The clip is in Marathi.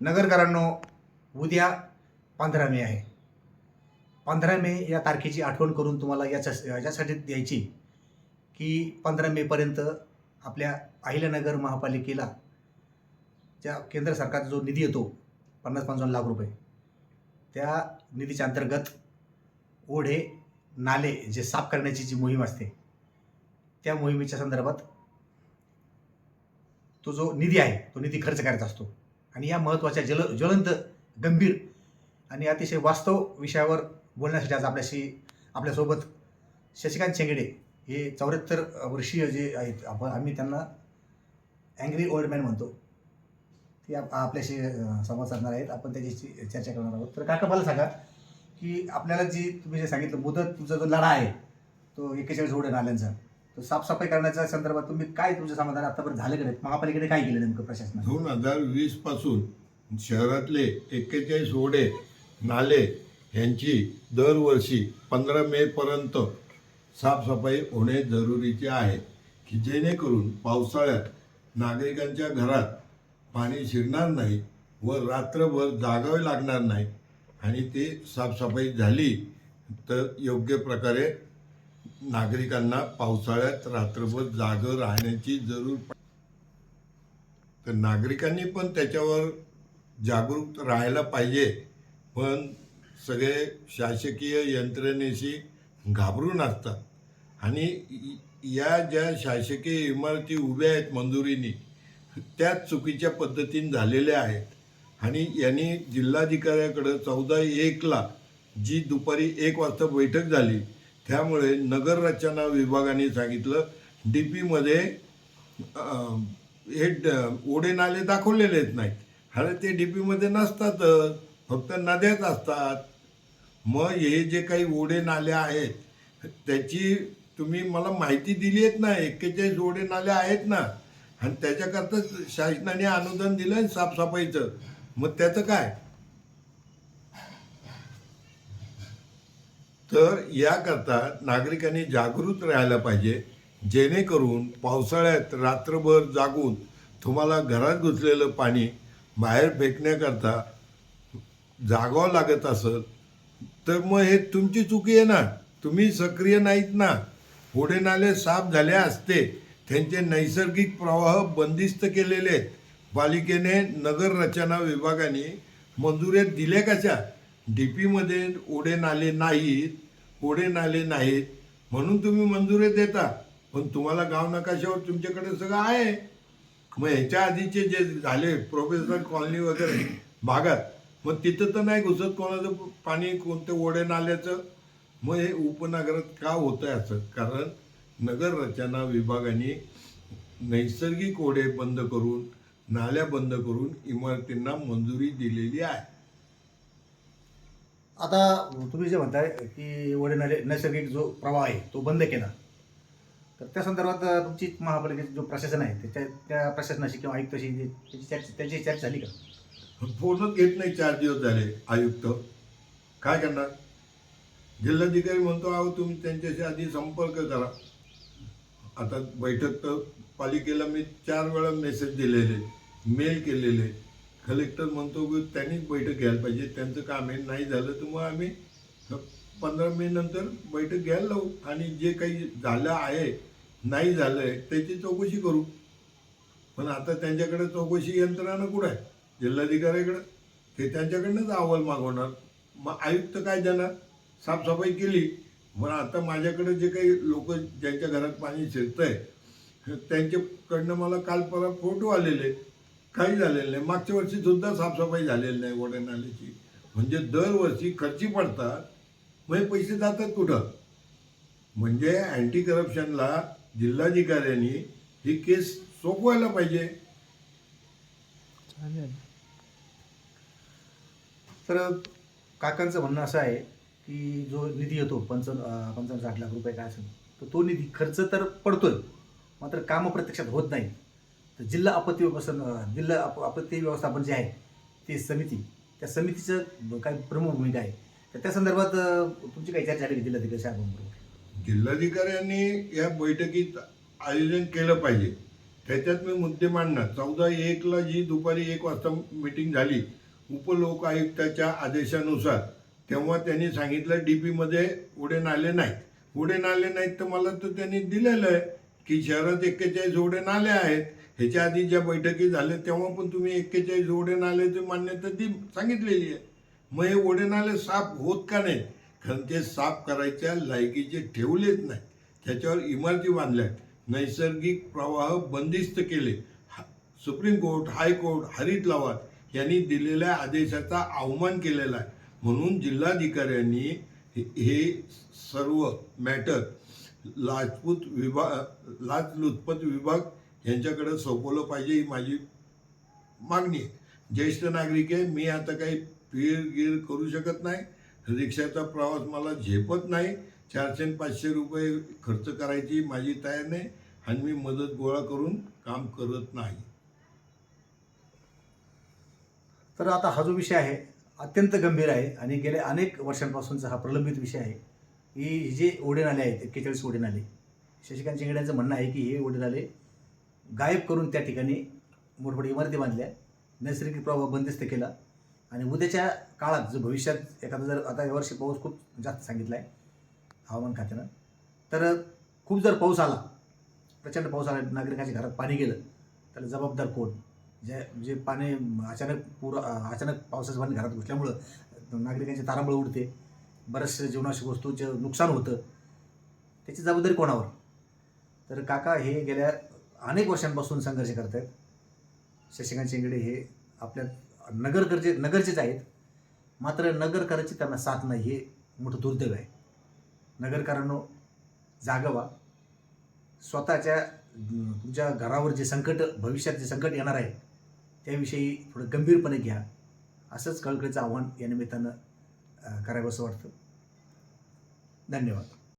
नगरकरांनो उद्या पंधरा मे आहे. पंधरा मे या तारखेची आठवण करून तुम्हाला याच्या याच्यासाठी द्यायची की पंधरा मेपर्यंत आपल्या अहिल्यानगर महापालिकेला ज्या केंद्र सरकारचा जो निधी येतो पन्नास पंचावन्न लाख रुपये त्या निधीच्या अंतर्गत ओढे नाले जे साफ करण्याची जी मोहीम असते त्या मोहिमेच्या संदर्भात तो जो निधी आहे तो निधी खर्च करायचा असतो. आणि या महत्त्वाच्या जल ज्वलंत गंभीर आणि अतिशय वास्तव विषयावर बोलण्यासाठी आज आपल्याशी आपल्यासोबत शशिकांत शेंगडे हे चौऱ्याहत्तर वर्षीय जे आहेत आपण आम्ही त्यांना अँग्री ओल्ड मॅन म्हणतो. ते आप आपल्याशी संवाद साधणार आहेत. आपण त्याच्याशी चर्चा करणार आहोत. तर काका मला सांगा की आपल्याला जी तुम्ही जे सांगितलं मुदत तुमचा जो लढा आहे तो एकेचाळीस ओढे आल्यांचा तो साफसफाई करण्याच्या संदर्भात तुम्ही काय तुमचं समाधान आतापर्यंत झालं की नाही महापालिकेने काय केलं नेमकं प्रशासनाने? दोन हजार वीसपासून शहरातले एक्केचाळीस ओढे नाले यांची दरवर्षी पंधरा मे पर्यंत साफसफाई होणे जरुरीचे आहे की जेणेकरून पावसाळ्यात नागरिकांच्या घरात पाणी शिरणार नाही व रात्रभर जागावे लागणार नाही आणि ते साफसफाई झाली तर योग्य प्रकारे नागरिकांना पावसाळ्यात रात्रभर जागं राहण्याची जरूर तर नागरिकांनी पण त्याच्यावर जागरूक राहायला पाहिजे. पण सगळे शासकीय यंत्रणेशी घाबरून असतात. आणि या ज्या शासकीय इमारती उभ्या आहेत मंजुरीनी त्याच चुकीच्या पद्धतीने झालेल्या आहेत. आणि यांनी जिल्हाधिकाऱ्याकडं चौदा एकला जी दुपारी एक वाजता बैठक झाली त्यामुळे नगर रचना विभागाने सांगितलं डी पीमध्ये हे ओढे नाले दाखवलेलेच नाहीत. अरे ते डी पीमध्ये नसतातच फक्त नद्याच असतात. मग हे जे काही ओढे नाले आहेत त्याची तुम्ही मला माहिती दिली आहेत ना एक्केचाळीस ओढे नाले आहेत ना आणि त्याच्याकरता शासनाने अनुदान दिलं आहे साफसफाईचं. मग त्याचं काय? तर याकरता नागरिकांनी जागृत राहायला पाहिजे जेणेकरून पावसाळ्यात रात्रभर जागून तुम्हाला घरात घुसलेलं पाणी बाहेर फेकण्याकरता जागावं लागत असेल तर मग हे तुमची चुकी आहे ना. तुम्ही सक्रिय नाहीत ना. पुढे नाले साफ झाले असते. त्यांचे नैसर्गिक प्रवाह बंदिस्त केलेले आहेत. पालिकेने नगर रचना विभागाने मंजुऱ्या दिल्या कशा? डी पीमध्ये ओढे नाले नाहीत ओढे नाले नाहीत म्हणून तुम्ही मंजुऱ्या देता. पण तुम्हाला गाव नकाशावर तुमच्याकडे सगळं आहे. मग ह्याच्या आधीचे जे झाले प्रोफेसर कॉलनी वगैरे भागात मग तिथं तर नाही घुसत कोणाचं पाणी कोणते ओढे नाल्याचं. मग हे उपनगरात का होतं आहे असं? कारण नगर रचना विभागाने नैसर्गिक ओढे बंद करून नाल्या बंद करून इमारतींना मंजुरी दिलेली आहे. आता तुम्ही जे म्हणताय की वडीनाले नैसर्गिक जो प्रवाह आहे तो बंद केला. तर त्या संदर्भात तुमची महापालिकेचे जो प्रशासन आहे त्याच्या त्या प्रशासनाशी किंवा आयुक्ताशी त्याची चर्चा त्याची चर्चा झाली का? फोनच घेत नाही चार दिवस झाले आयुक्त. काय करणार? जिल्हाधिकारी म्हणतो अहो तुम्ही त्यांच्याशी आधी संपर्क करा. आता बैठक तर पालिकेला मी चार वेळा मेसेज दिलेले मेल केलेले. कलेक्टर म्हणतो की त्यांनीच बैठक घ्यायला पाहिजे त्यांचं काम आहे नाही झालं तर मग आम्ही पंधरा मे नंतर बैठक घ्यायला लावू. आणि जे काही झालं आहे नाही झालं आहे त्याची चौकशी करू. पण आता त्यांच्याकडे चौकशी यंत्रणा कुठं आहे? जिल्हाधिकाऱ्याकडं. ते त्यांच्याकडनंच अहवाल मागवणार. मग आयुक्त काय देणार? साफसफाई केली. मग आता माझ्याकडे जे काही लोक ज्यांच्या घरात पाणी शिरतं आहे त्यांच्याकडनं मला काल परत फोटो आलेले. काही झालेलं नाही. मागच्या वर्षी सुद्धा साफसफाई झालेली नाही ओढ्या नाल्याची म्हणजे दरवर्षी खर्ची पडतात हे पैसे जातात कुठं? म्हणजे अँटी करप्शनला जिल्हाधिकाऱ्यांनी ही केस सोपवायला पाहिजे. तर काकांचं म्हणणं असं आहे की जो निधी येतो पंचावन्न पंचावन्न साठ लाख रुपये काय असेल तर तो निधी खर्च तर पडतोय मात्र कामं प्रत्यक्षात होत नाही तर जिल्हा आपत्ती व्यवस्थापन जिल्हा आप आपत्ती व्यवस्थापन जे आहे ती समिती त्या समितीचं काही प्रमुख भूमिका आहे. तर त्या संदर्भात तुमची काही चर्चा झाली जिल्हाधिकारी साहेबांबरोबर? जिल्हाधिकाऱ्यांनी या बैठकीत आयोजन केलं पाहिजे. त्याच्यात मी मुद्दे मांडणार. चौदा एकला जी दुपारी एक वाजता मीटिंग झाली उपलोकायुक्ताच्या आदेशानुसार तेव्हा त्यांनी सांगितलं डी पीमध्ये उडे नाले नाहीत. उडे नाले नाहीत तर मला तर त्यांनी दिलेलं आहे की शहरात एक्केचाळीस उडे नाले आहेत. ह्याच्या आधी ज्या बैठकी झाल्या तेव्हा पण तुम्ही एक्केचाळीस ओढे नाल्याची मान्यता ती सांगितलेली आहे. मग हे ओढे नाले साफ होत का नाही? कारण ते साफ करायच्या लायकीचे ठेवलेच नाही. त्याच्यावर इमारती बांधल्या. नैसर्गिक प्रवाह बंदिस्त केले. हा- सुप्रीम कोर्ट हायकोर्ट हरित लवाद यांनी दिलेल्या आदेशाचा अवमान केलेला आहे. म्हणून जिल्हाधिकाऱ्यांनी हे- हे सर्व मॅटर लाचपूत विभाग लाचलुचपत विभाग यांच्याकडं सोपवलं पाहिजे ही माझी मागणी आहे. ज्येष्ठ नागरिक आहे मी आता काही पीर गिर करू शकत नाही. रिक्षाचा प्रवास मला झेपत नाही. चारशे पाचशे रुपये खर्च करायची माझी तयार नाही आणि मी मदत गोळा करून काम करत नाही. तर आता हा जो विषय आहे अत्यंत गंभीर आहे आणि गेल्या अनेक वर्षांपासूनचा हा प्रलंबित विषय आहे. की जे ओढे नाले आहेत एक्केचाळीस ओढे नाले शशिकांत चिंगड्यांचं म्हणणं आहे की हे ओढे नाले गायब करून त्या ठिकाणी मोठमोठ्या इमारती बांधल्या. नैसर्गिक प्रवाह बंदिस्त केला. आणि उद्याच्या काळात जो भविष्यात एखादा जर आता यावर्षी पाऊस खूप जास्त सांगितला आहे हवामान खात्यानं. तर खूप जर पाऊस आला प्रचंड पाऊस आला नागरिकांच्या घरात पाणी गेलं त्याला जबाबदार कोण? जे जे पाणी अचानक पूर अचानक पावसाचं पाणी घरात घुसल्यामुळं नागरिकांची तारांबळ उडते बऱ्याचशा जीवनाशी वस्तूंचं नुकसान होतं. त्याची जबाबदारी कोणावर? तर काका हे गेल्या अनेक वर्षांपासून संघर्ष करत आहेत शशिकांत शेंगडे हे आपल्या नगर गरजे नगरचेच आहेत. मात्र नगरकरांची त्यांना साथ नाही हे मोठं दुर्दैव आहे. नगरकरांनो जागवा. स्वतःच्या तुमच्या घरावर जे संकट भविष्यात जे संकट येणार आहे त्याविषयी थोडं गंभीरपणे घ्या. असंच कळकळीचं आव्हान या निमित्तानं करावं करावंसं वाटतं. धन्यवाद.